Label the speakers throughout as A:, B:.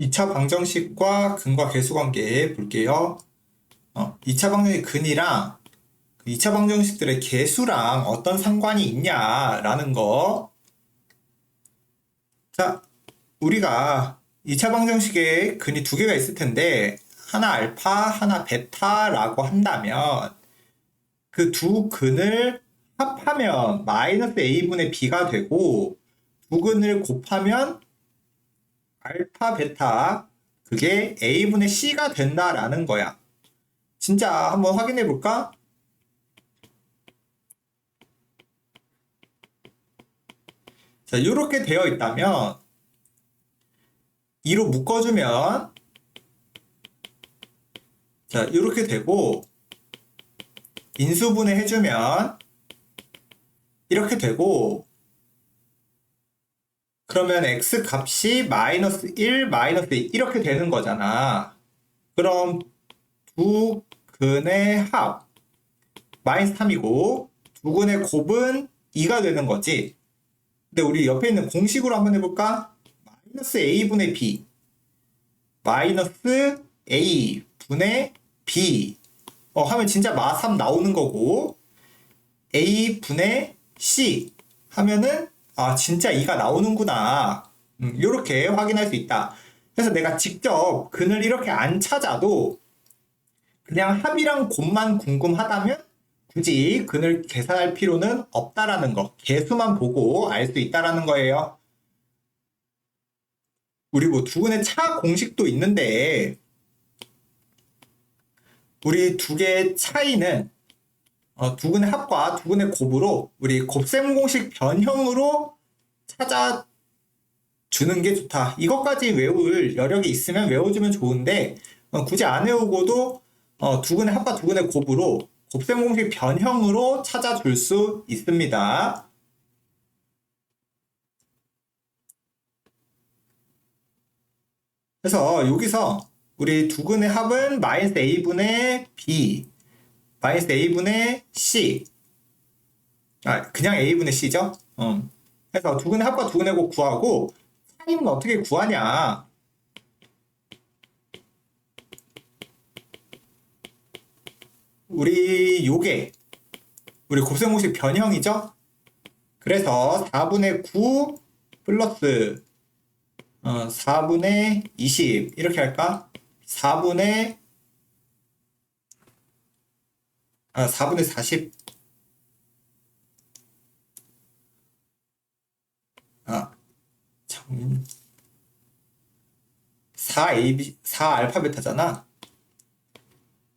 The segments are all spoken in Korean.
A: 2차 방정식과 근과 계수 관계 볼게요. 어, 2차 방정식 근이랑 그 2차 방정식들의 계수랑 어떤 상관이 있냐라는 거. 자, 우리가 2차 방정식에 근이 두 개가 있을 텐데 하나 알파, 하나 베타라고 한다면 그 두 근을 합하면 마이너스 a분의 b가 되고 두 근을 곱하면 알파, 베타 그게 a분의 c가 된다라는 거야. 진짜 한번 확인해 볼까? 자, 이렇게 되어 있다면 2로 묶어주면 자, 이렇게 되고 인수분해 해주면 이렇게 되고 그러면 x 값이 마이너스 1, 마이너스 2 이렇게 되는 거잖아. 그럼 두 근의 합 마이너스 3이고 두 근의 곱은 2가 되는 거지. 근데 우리 옆에 있는 공식으로 한번 해볼까? 마이너스 a분의 b 마이너스 a 분의 b 어, 하면 진짜 마3 나오는 거고 a 분의 c 하면은 아 진짜 2가 나오는구나. 음, 이렇게 확인할 수 있다. 그래서 내가 직접 근을 이렇게 안 찾아도 그냥 합이랑 곱만 궁금하다면 굳이 근을 계산할 필요는 없다라는 거 개수만 보고 알 수 있다라는 거예요. 우리 뭐 두 근의 차 공식도 있는데 우리 두 개의 차이는 어, 두 근의 합과 두 근의 곱으로 우리 곱셈 공식 변형으로 찾아 주는 게 좋다. 이것까지 외울 여력이 있으면 외워주면 좋은데 어, 굳이 안 외우고도 어, 두 근의 합과 두 근의 곱으로 곱셈 공식 변형으로 찾아줄 수 있습니다. 그래서 여기서 우리 두 근의 합은 마이너스 a분의 b 마이너스 a분의 c. 아 그냥 a분의 c죠? 어. 그래서 두 근의 합과 두 근의 곱 구하고 차이는 어떻게 구하냐? 우리 요게 우리 곱셈공식 변형이죠? 그래서 4분의 9 플러스 어, 4분의 20 이렇게 할까? 4분의 아 4분의 40 아, 참. 4AB, 4 알파 베타잖아.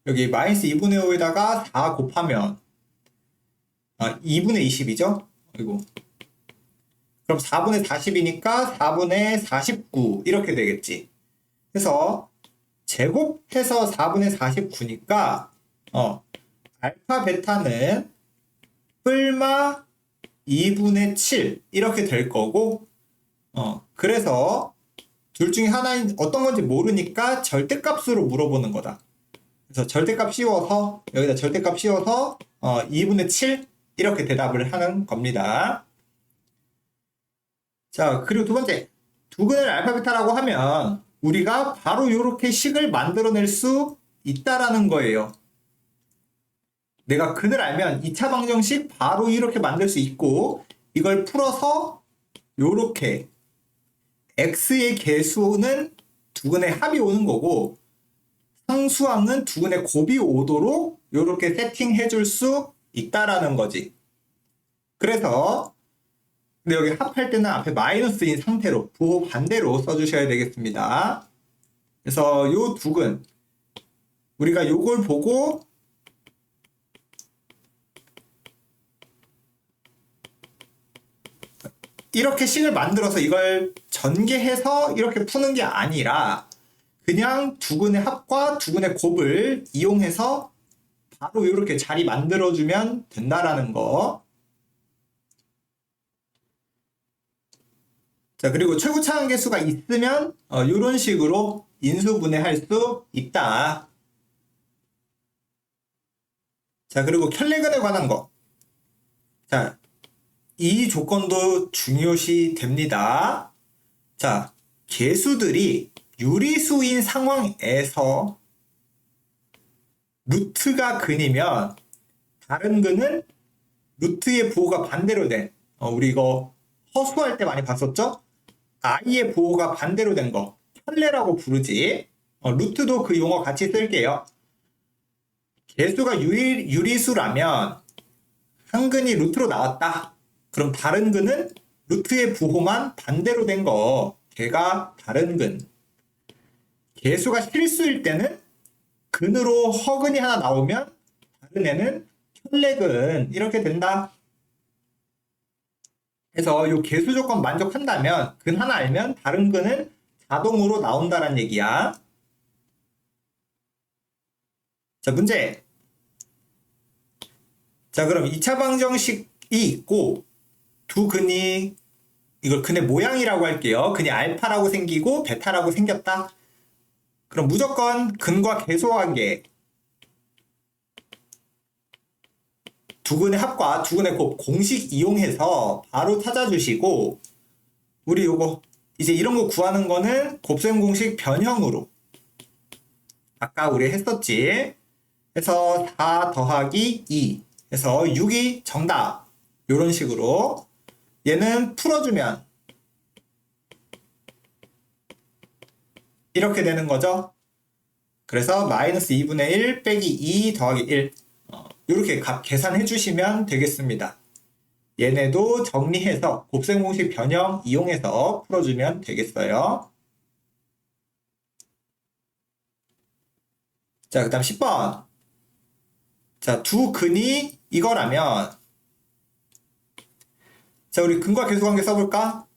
A: 여기 마이너스 2분의 5에다가 4 곱하면, 아, 2분의 20이죠? 아이고. 그럼 4분의 40이니까 4분의 49 이렇게 되겠지. 그래서 제곱해서 4분의 49니까 어 알파 베타는 뿔마 2분의 7 이렇게 될 거고 어 그래서 둘 중에 하나인 어떤 건지 모르니까 절대값으로 물어보는 거다. 그래서 절대값 씌워서 여기다 절대값 씌워서 어 2분의 7 이렇게 대답을 하는 겁니다. 자, 그리고 두 번째. 두 근을 알파베타라고 하면 우리가 바로 이렇게 식을 만들어낼 수 있다라는 거예요. 내가 근을 알면 2차 방정식 바로 이렇게 만들 수 있고 이걸 풀어서 이렇게 x의 개수는 두 근의 합이 오는 거고 상수항은 두 근의 곱이 오도록 이렇게 세팅해 줄 수 있다라는 거지. 그래서 근데 여기 합할 때는 앞에 마이너스인 상태로 부호 반대로 써주셔야 되겠습니다. 그래서 요 두근 우리가 요걸 보고 이렇게 식을 만들어서 이걸 전개해서 이렇게 푸는 게 아니라 그냥 두근의 합과 두근의 곱을 이용해서 바로 이렇게 자리 만들어주면 된다라는 거. 자, 그리고 최고 차항 개수가 있으면 어, 이런 식으로 인수분해할 수 있다. 자, 그리고 켤레근에 관한 거. 자, 이 조건도 중요시 됩니다. 자, 개수들이 유리수인 상황에서 루트가 근이면 다른 근은 루트의 부호가 반대로 된 어, 우리 이거 허수할 때 많이 봤었죠? i의 부호가 반대로 된 거 현례라고 부르지 어, 루트도 그 용어 같이 쓸게요 개수가 유리, 유리수라면 한 근이 루트로 나왔다 그럼 다른 근은 루트의 부호만 반대로 된거 걔가 다른 근 개수가 실수일 때는 근으로 허근이 하나 나오면 다른 애는 현례근 이렇게 된다. 그래서 이 개수 조건 만족한다면 근 하나 알면 다른 근은 자동으로 나온다는 얘기야. 자, 문제. 자, 그럼 2차 방정식이 있고 두 근이 이걸 근의 모양이라고 할게요. 근이 알파라고 생기고 베타라고 생겼다. 그럼 무조건 근과 계수 관계 두근의 합과 두 근의 곱 공식 이용해서 바로 찾아주시고 우리 요거 이제 이런 거 구하는 거는 곱셈 공식 변형으로 아까 우리 했었지 해서 4 더하기 2 해서 6이 정답 요런 식으로 얘는 풀어주면 이렇게 되는 거죠. 그래서 마이너스 2분의 1 빼기 2 더하기 1 어, 이렇게 값 계산해 주시면 되겠습니다. 얘네도 정리해서 곱셈 공식 변형 이용해서 풀어주면 되겠어요. 자, 그 다음 10번. 자, 두 근이 이거라면 자, 우리 근과 계수 관계 써볼까?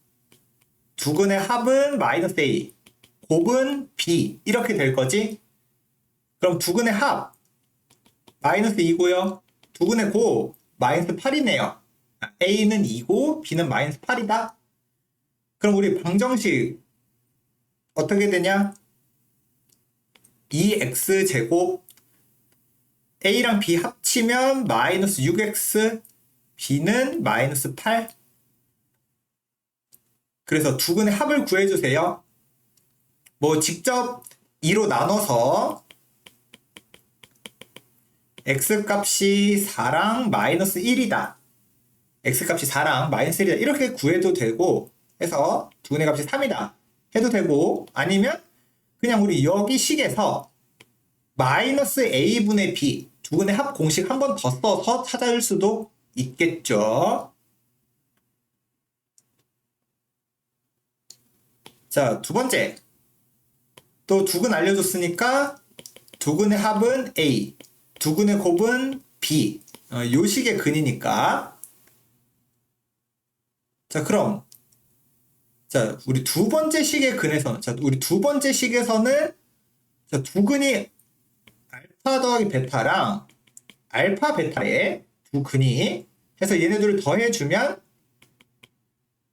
A: 두 근의 합은 마이너스 A, 곱은 B 이렇게 될 거지? 그럼 두근의 합 마이너스 2고요. 두근의 곱 마이너스 8이네요. A는 2고 B는 마이너스 8이다. 그럼 우리 방정식 어떻게 되냐? 2x 제곱 A랑 B 합치면 마이너스 6x B는 마이너스 8 그래서 두 근의 합을 구해주세요. 뭐 직접 2로 나눠서 x값이 4랑 마이너스 1이다. x값이 4랑 마이너스 1이다. 이렇게 구해도 되고 해서 두 근의 값이 3이다. 해도 되고 아니면 그냥 우리 여기 식에서 마이너스 a분의 b 두 근의 합 공식 한 번 더 써서 찾아줄 수도 있겠죠. 자, 두 번째. 또 두근 알려줬으니까 두근의 합은 a, 두근의 곱은 B. 어, 요 식의 근이니까. 자, 그럼. 자, 우리 두 번째 식의 근에서는, 자, 우리 두 번째 식에서는, 자, 두 근이 알파 더하기 베타랑 알파 베타의 두 근이 해서 얘네들을 더해 주면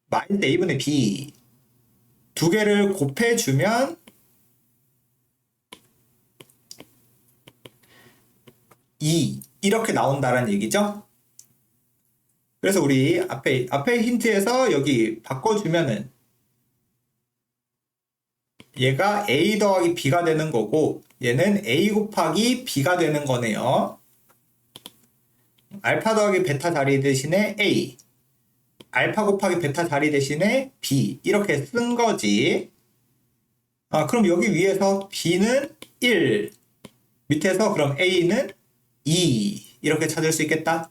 A: 마이너스 a분의 b 두 개를 곱해주면 2 이렇게 나온다는 얘기죠. 그래서 우리 앞에 앞에 힌트에서 여기 바꿔주면은 얘가 a 더하기 b가 되는 거고 얘는 a 곱하기 b가 되는 거네요. 알파 더하기 베타 자리 대신에 a 알파 곱하기 베타 자리 대신에 b 이렇게 쓴 거지. 아 그럼 여기 위에서 b는 1 밑에서 그럼 a는 2 이렇게 찾을 수 있겠다.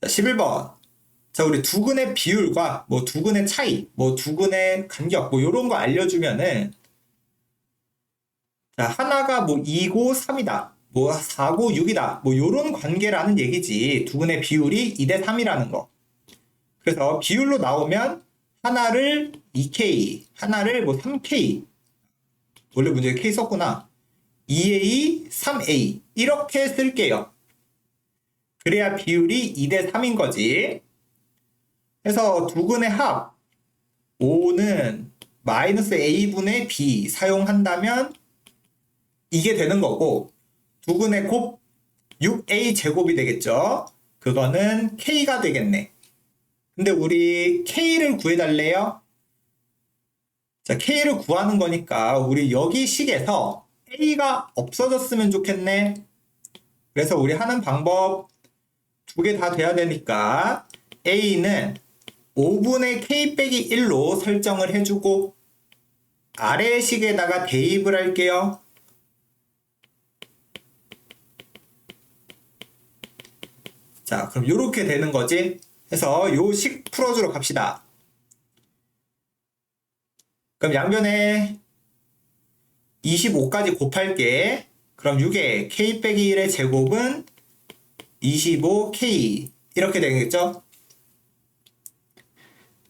A: 자, 11번. 자, 우리 두근의 비율과 뭐 두근의 차이, 뭐 두근의 간격, 뭐 요런 거 알려주면은 자, 하나가 뭐 2고 3이다. 뭐 4고 6이다. 뭐 요런 관계라는 얘기지. 두근의 비율이 2대 3이라는 거. 그래서 비율로 나오면 하나를 2K, 하나를 뭐 3K, 원래 문제에 K 썼구나. 2A, 3A 이렇게 쓸게요. 그래야 비율이 2대 3인 거지. 그래서 두 근의 합 5는 마이너스 A분의 B 사용한다면 이게 되는 거고 두근의 곱 6A 제곱이 되겠죠. 그거는 K가 되겠네. 근데 우리 K를 구해달래요? 자, K를 구하는 거니까 우리 여기 식에서 A가 없어졌으면 좋겠네. 그래서 우리 하는 방법 두 개 다 돼야 되니까 A는 5분의 K 빼기 1로 설정을 해주고 아래 식에다가 대입을 할게요. 자, 그럼 이렇게 되는 거지. 해서 요 식 풀어주러 갑시다. 그럼 양변에 25까지 곱할게. 그럼 6에 k 빼기 1의 제곱은 25k 이렇게 되겠죠?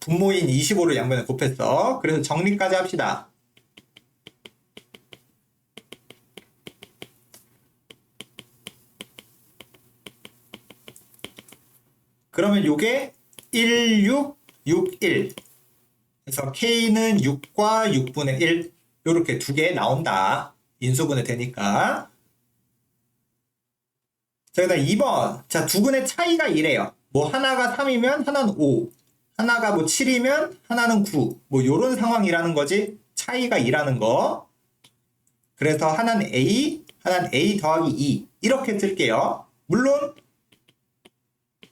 A: 분모인 25를 양변에 곱했어. 그래서 정리까지 합시다. 그러면 요게 1, 6, 6, 1. 그래서 K는 6과 6분의 1. 요렇게 두 개 나온다. 인수분해 되니까. 자, 그 다음 2번. 자, 두 근의 차이가 이래요. 뭐 하나가 3이면 하나는 5. 하나가 뭐 7이면 하나는 9. 뭐 요런 상황이라는 거지. 차이가 2라는 거. 그래서 하나는 A, 하나는 A 더하기 2. 이렇게 쓸게요. 물론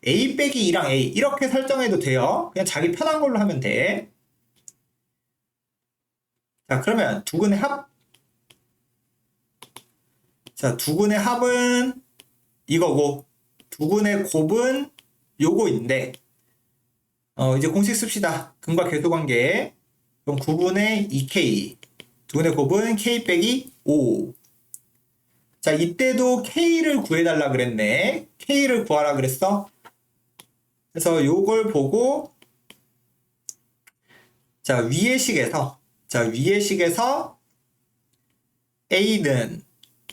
A: A 빼기 2랑 A 이렇게 설정해도 돼요. 그냥 자기 편한 걸로 하면 돼. 자, 그러면 두 근의 합. 자, 두 근의 합은 이거고, 두 근의 곱은 요거인데, 어, 이제 공식 씁시다. 근과 계수 관계. 그럼 9분의 2K. 두 근의 곱은 K 빼기 5. 자, 이때도 K를 구해달라 그랬네. K를 구하라 그랬어. 그래서 요걸 보고 자 위의 식에서 자 위의 식에서 A는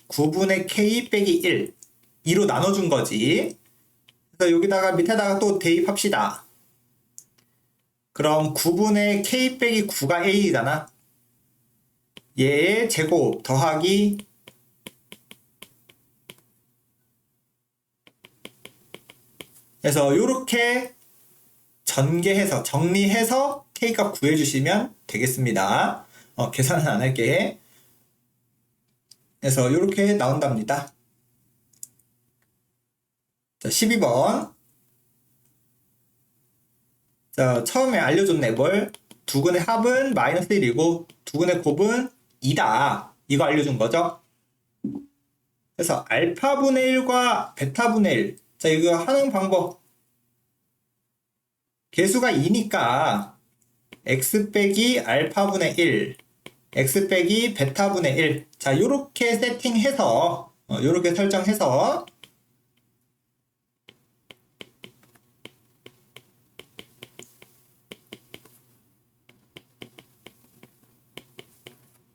A: 9분의 K 빼기 1 2로 나눠준 거지. 그래서 여기다가 밑에다가 또 대입합시다. 그럼 9분의 K 빼기 9가 A잖아. 얘의 제곱 더하기 그래서 이렇게 전개해서 정리해서 K값 구해주시면 되겠습니다. 어, 계산은 안 할게. 그래서 이렇게 나온답니다. 자, 12번. 자, 처음에 알려줬네, 뭘. 두근의 합은 마이너스 1이고, 두근의 곱은 2다. 이거 알려준 거죠? 그래서 알파분의 1과 베타분의 1. 자, 이거 하는 방법. 개수가 2니까 x 빼기 알파분의 1, x 빼기 베타분의 1. 자, 요렇게 세팅해서, 어, 요렇게 설정해서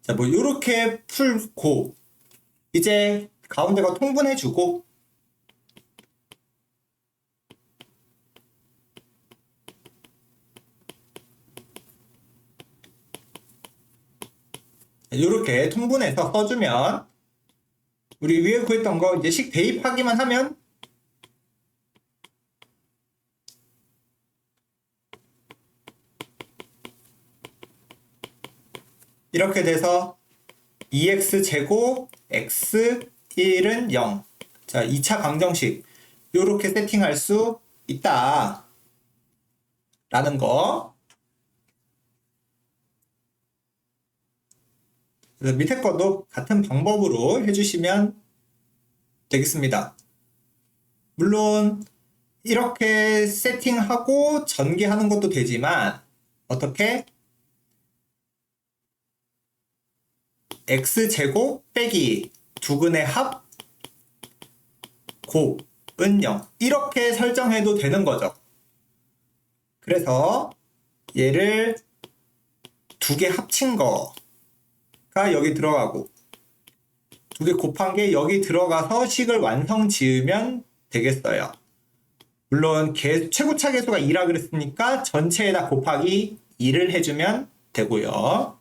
A: 자, 뭐 요렇게 풀고 이제 가운데가 통분해주고 이렇게 통분해서 써주면 우리 위에 구했던 거 이제 식 대입하기만 하면 이렇게 돼서 2x 제곱 x 1은 0. 자, 2차 강정식 이렇게 세팅할 수 있다. 라는 거. 그래서 밑에 것도 같은 방법으로 해주시면 되겠습니다. 물론 이렇게 세팅하고 전개하는 것도 되지만 어떻게 x제곱 빼기 두근의 합 곱은 0 이렇게 설정해도 되는 거죠. 그래서 얘를 두 개 합친 거 가 여기 들어가고 두 개 곱한 게 여기 들어가서 식을 완성 지으면 되겠어요. 물론 개, 최고차 계수가 2라 그랬으니까 전체에다 곱하기 2를 해주면 되고요.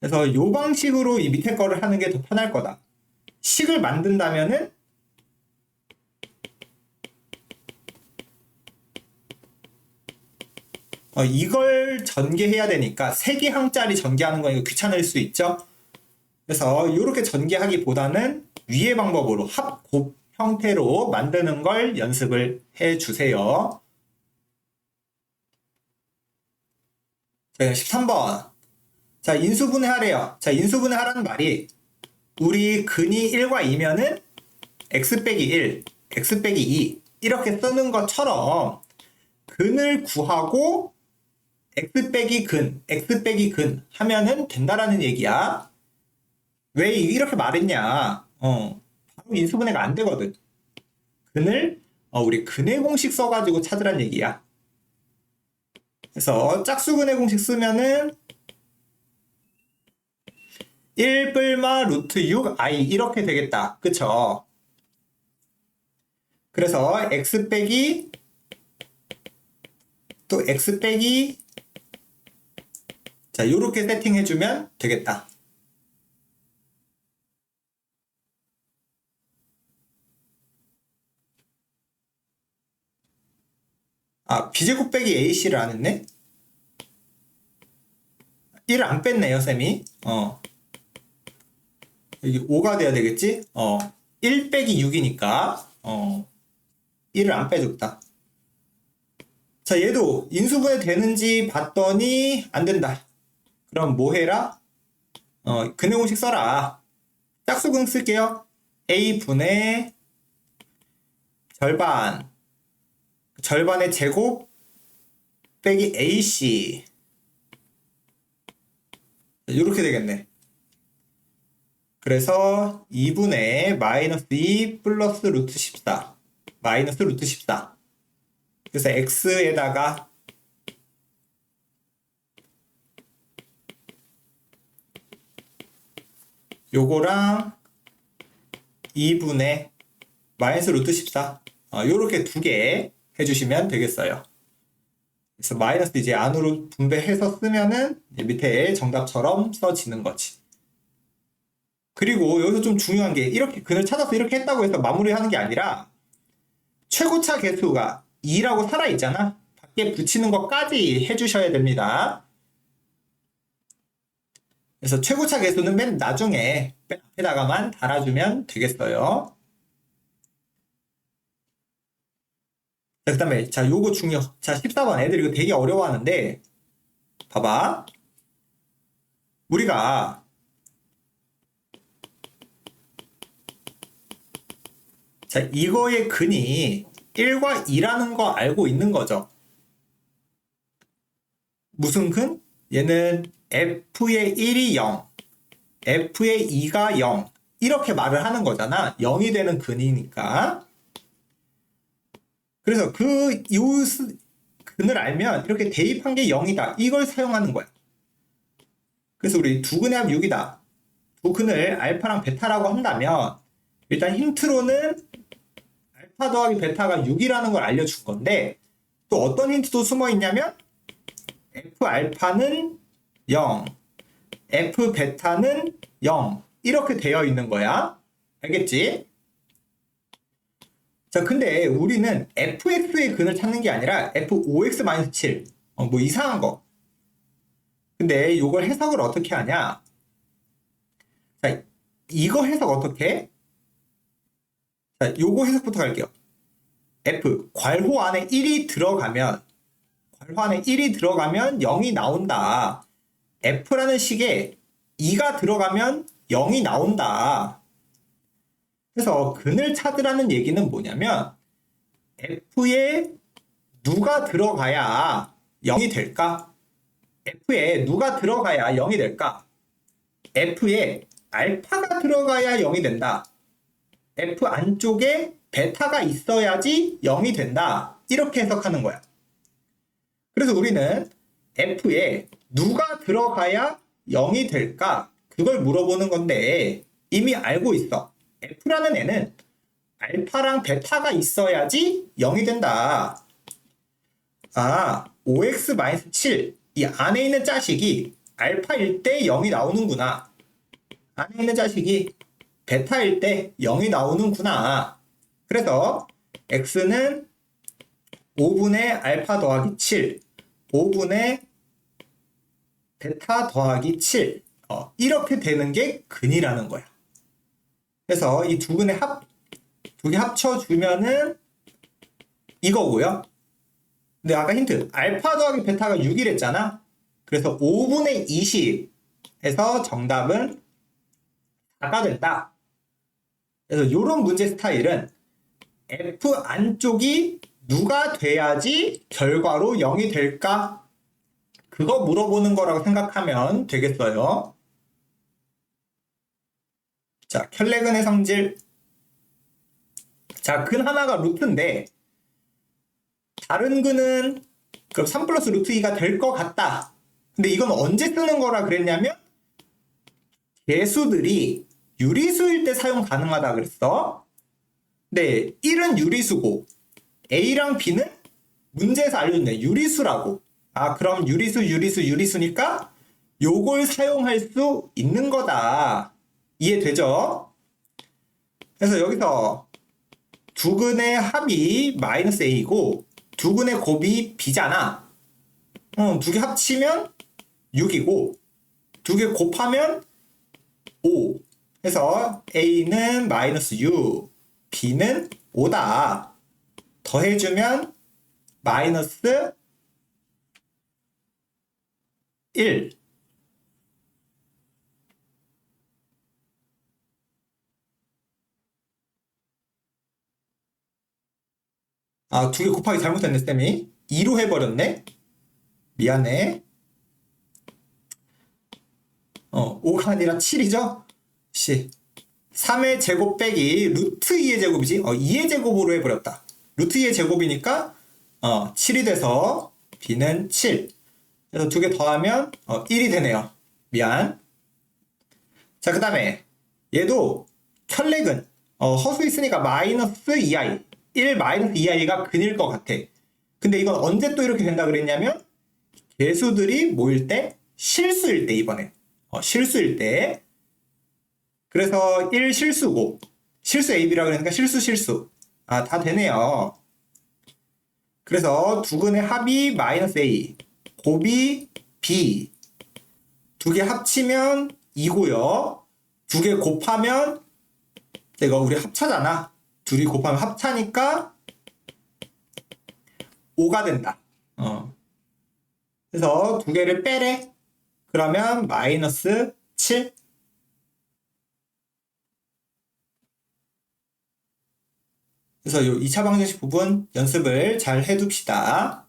A: 그래서 이 방식으로 이 밑에 거를 하는 게 더 편할 거다. 식을 만든다면은 어, 이걸 전개해야 되니까 세 개 항짜리 전개하는 거 이거 귀찮을 수 있죠. 그래서 이렇게 전개하기보다는 위의 방법으로 합곱 형태로 만드는 걸 연습을 해 주세요. 자, 13번. 자, 인수분해 하래요. 자, 인수분해 하라는 말이 우리 근이 1과 2면은 x 빼기 1, x 빼기 2 이렇게 쓰는 것처럼 근을 구하고 x 빼기 근, x 빼기 근 하면은 된다라는 얘기야. 왜 이렇게 말했냐? 어, 바로 인수분해가 안 되거든. 근을 어, 우리 근의 공식 써가지고 찾으란 얘기야. 그래서 짝수근의 공식 쓰면은 1불마 루트 6i 이렇게 되겠다. 그쵸? 그래서 x 빼기 또 x 빼기 자 요렇게 세팅해주면 되겠다. 아 비제곱 빼기 ac를 안 했네? 1을 안 뺐네요 쌤이 어 여기 5가 돼야 되겠지? 어, 1 빼기 6이니까, 어, 1을 안 빼줬다. 자, 얘도 인수분해 되는지 봤더니 안 된다. 그럼 뭐 해라? 어, 근의 공식 써라. 짝수근 쓸게요. a분의 절반. 절반의 제곱 빼기 ac. 이렇게 되겠네. 그래서 2분의 마이너스 2 플러스 루트 14 마이너스 루트 14 그래서 x에다가 요거랑 2분의 마이너스 루트 14 어, 요렇게 두 개 해주시면 되겠어요. 그래서 마이너스 이제 안으로 분배해서 쓰면은 밑에 정답처럼 써지는 거지. 그리고 여기서 좀 중요한 게 이렇게 근을 찾아서 이렇게 했다고 해서 마무리하는 게 아니라 최고차 개수가 2라고 살아있잖아. 밖에 붙이는 것까지 해주셔야 됩니다. 그래서 최고차 개수는 맨 나중에 맨 앞에다가만 달아주면 되겠어요. 자, 그 다음에, 자, 요거 중요. 자, 14번. 애들 이거 되게 어려워하는데, 봐봐. 우리가 자, 이거의 근이 1과 2라는 거 알고 있는 거죠. 무슨 근? 얘는 f의 1이 0, f의 2가 0 이렇게 말을 하는 거잖아. 0이 되는 근이니까. 그래서 그요 근을 알면 이렇게 대입한 게 0이다. 이걸 사용하는 거야. 그래서 우리 두 근의 합 6이다. 두 근을 알파랑 베타라고 한다면 일단 힌트로는 알파 더하기 베타가 6이라는 걸 알려준 건데 또 어떤 힌트도 숨어 있냐면 f 알파는 0, f 베타는 0 이렇게 되어 있는 거야. 알겠지? 자, 근데 우리는 fx의 근을 찾는 게 아니라 f5x-7 어, 뭐 이상한 거. 근데 이걸 해석을 어떻게 하냐? 자, 이거 해석 어떻게 해? 자, 요거 해석부터 갈게요. F, 괄호 안에 1이 들어가면, 안에 1이 들어가면 0이 나온다. F라는 식에 2가 들어가면 0이 나온다. 그래서 근을 찾으라는 얘기는 뭐냐면, F에 누가 들어가야 0이 될까? F에 누가 들어가야 0이 될까? F에 알파가 들어가야 0이 된다. F 안쪽에 베타가 있어야지 0이 된다. 이렇게 해석하는 거야. 그래서 우리는 F에 누가 들어가야 0이 될까? 그걸 물어보는 건데 이미 알고 있어. F라는 애는 알파랑 베타가 있어야지 0이 된다. 아, 5x-7. 이 안에 있는 자식이 알파일 때 0이 나오는구나. 안에 있는 자식이 베타일 때 0이 나오는구나. 그래서 x는 5분의 알파 더하기 7, 5분의 베타 더하기 7. 어, 이렇게 되는 게 근이라는 거야. 그래서 이 두 근의 합, 두 개 합쳐주면은 이거고요. 근데 아까 힌트, 알파 더하기 베타가 6이랬잖아. 그래서 5분의 20 해서 정답은 4가 된다. 그래서 이런 문제 스타일은 F 안쪽이 누가 돼야지 결과로 0이 될까? 그거 물어보는 거라고 생각하면 되겠어요. 자, 켤레근의 성질. 자, 근 하나가 루트인데, 다른 근은 그럼 3 플러스 루트 2가 될 것 같다. 근데 이건 언제 쓰는 거라 그랬냐면, 개수들이 유리수일 때 사용 가능하다 그랬어. 네, 1은 유리수고, A랑 B는 문제에서 알려줬네. 유리수라고. 아, 그럼 유리수, 유리수, 유리수니까 요걸 사용할 수 있는 거다. 이해되죠? 그래서 여기서 두 근의 합이 마이너스 A이고 두 근의 곱이 B잖아. 어, 두 개 합치면 6이고 두 개 곱하면 5. 해서 A는 마이너스 6, B는 5다. 더해주면 마이너스 1. 아, 두 개 곱하기 잘못했네, 쌤이. 2로 해버렸네? 미안해. 어, 5가 아니라 7이죠? 씨. 3의 제곱 빼기 루트 2의 제곱이지? 어, 2의 제곱으로 해버렸다. 루트 2의 제곱이니까, 어, 7이 돼서 b는 7. 그래서 두 개 더하면, 어, 1이 되네요. 미안. 자, 그 다음에, 얘도 켤레근, 어, 허수 있으니까 마이너스 2i. 1 마이너스 2i가 근일 것 같아. 근데 이건 언제 또 이렇게 된다 그랬냐면, 개수들이 모일 때, 실수일 때, 이번에. 어, 실수일 때. 그래서 1 실수고, 실수 AB라고 그러니까 실수 실수. 아, 다 되네요. 그래서 두 근의 합이 마이너스 A, 곱이 B. 두 개 합치면 2고요. 두 개 곱하면, 이거 우리 합차잖아. 둘이 곱하면 합차니까 5가 된다. 어. 그래서 두 개를 빼래. 그러면 마이너스 7. 그래서 이 2차 방정식 부분 연습을 잘 해둡시다.